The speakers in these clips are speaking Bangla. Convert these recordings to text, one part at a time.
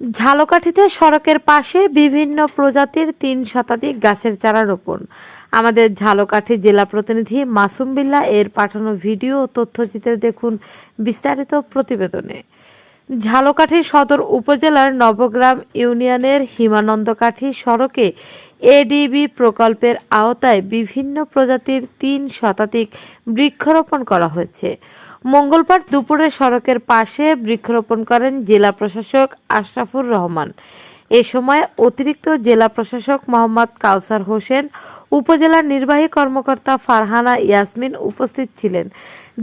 ঝালকাঠিতে সড়কের পাশে বিভিন্ন প্রজাতির তিন শতাধিক গাছের চারা রোপণ। আমাদের ঝালকাঠি জেলা প্রতিনিধি মাসুম বিল্লাহ এর পাঠানো ভিডিও ও তথ্যচিত্রে দেখুন বিস্তারিত প্রতিবেদনে। ঝালকাঠি সদর উপজেলার নবগ্রাম ইউনিয়নের হিমানন্দকাঠি সড়কে এডিবি প্রকল্পের আওতায় বিভিন্ন প্রজাতির তিন শতাধিক বৃক্ষরোপণ করা হয়েছে। মঙ্গলবার দুপুরে সড়কের পাশে বৃক্ষরোপণ করেন জেলা প্রশাসক আশরাফুর রহমান। এ সময় অতিরিক্ত জেলা প্রশাসক মোহাম্মদ কাউসার হোসেন, উপজেলা নির্বাহী কর্মকর্তা ফারহানা ইয়াসমিন উপস্থিত ছিলেন।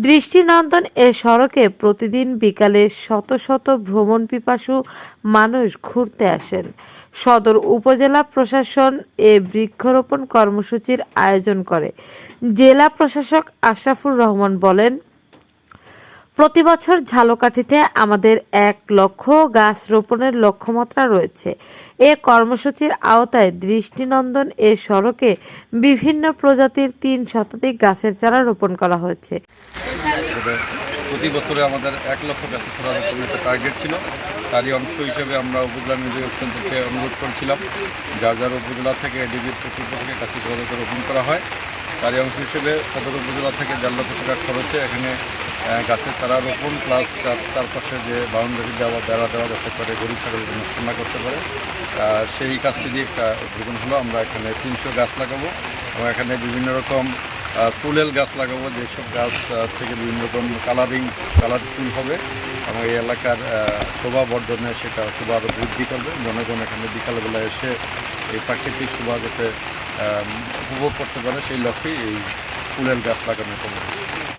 দৃষ্টিনন্দন এ সড়কে প্রতিদিন বিকালে শত শত ভ্রমণ পিপাসু মানুষ ঘুরতে আসেন। সদর উপজেলা প্রশাসন এ বৃক্ষরোপণ কর্মসূচির আয়োজন করে। জেলা প্রশাসক আশরাফুর রহমান বলেন প্রতি বছর ঝালকাঠিতে আমাদের এক লক্ষ গাছ রোপণের লক্ষ্যমাত্রা রয়েছে। এ কর্মসূচির আওতায় দৃষ্টিনন্দন এ সড়কে বিভিন্ন প্রজাতির তিন শতাধিক গাছের চারা রোপণ করা হয়েছে। প্রতি বছরে আমাদের এক লক্ষ গাছের চারা রোপণের টার্গেট ছিল। তারই অংশ হিসেবে আমরা উপজেলা নির্বাহী সেন্টারকে অনুরোধ করেছিলাম, যার যার উপজেলা থেকে প্রকল্প থেকে গাছের চারা রোপণ করা হয়। তারই অংশ হিসেবে সদর উপজেলা থেকে দেড় লক্ষ টাকার খরচে এখানে গাছের চারা রোপণ প্লাস তার চারপাশে যে বাউন্ডারি দেওয়া, বেড়া দেওয়া যাতে করে গরু, ছাগল নষ্ট করতে পারে। সেই কাজটি দিয়ে একটা উদ্বোধন হলো। আমরা এখানে তিনশো গাছ লাগাবো এবং এখানে বিভিন্ন রকম ফুলের গাছ লাগাবো। যেসব গাছ থেকে বিভিন্ন রকম কালারিং কালার ফুল হবে এবং এই এলাকার শোভা বর্ধনে সেটা শোভা আরও বৃদ্ধি করবে। জনগণ এখানে বিকালবেলা এসে এই প্রাকৃতিক শোভা যাতে উপভোগ করতে পারে, সেই লক্ষ্যেই এই ফুলের গাছ লাগানোর কর্মসূচি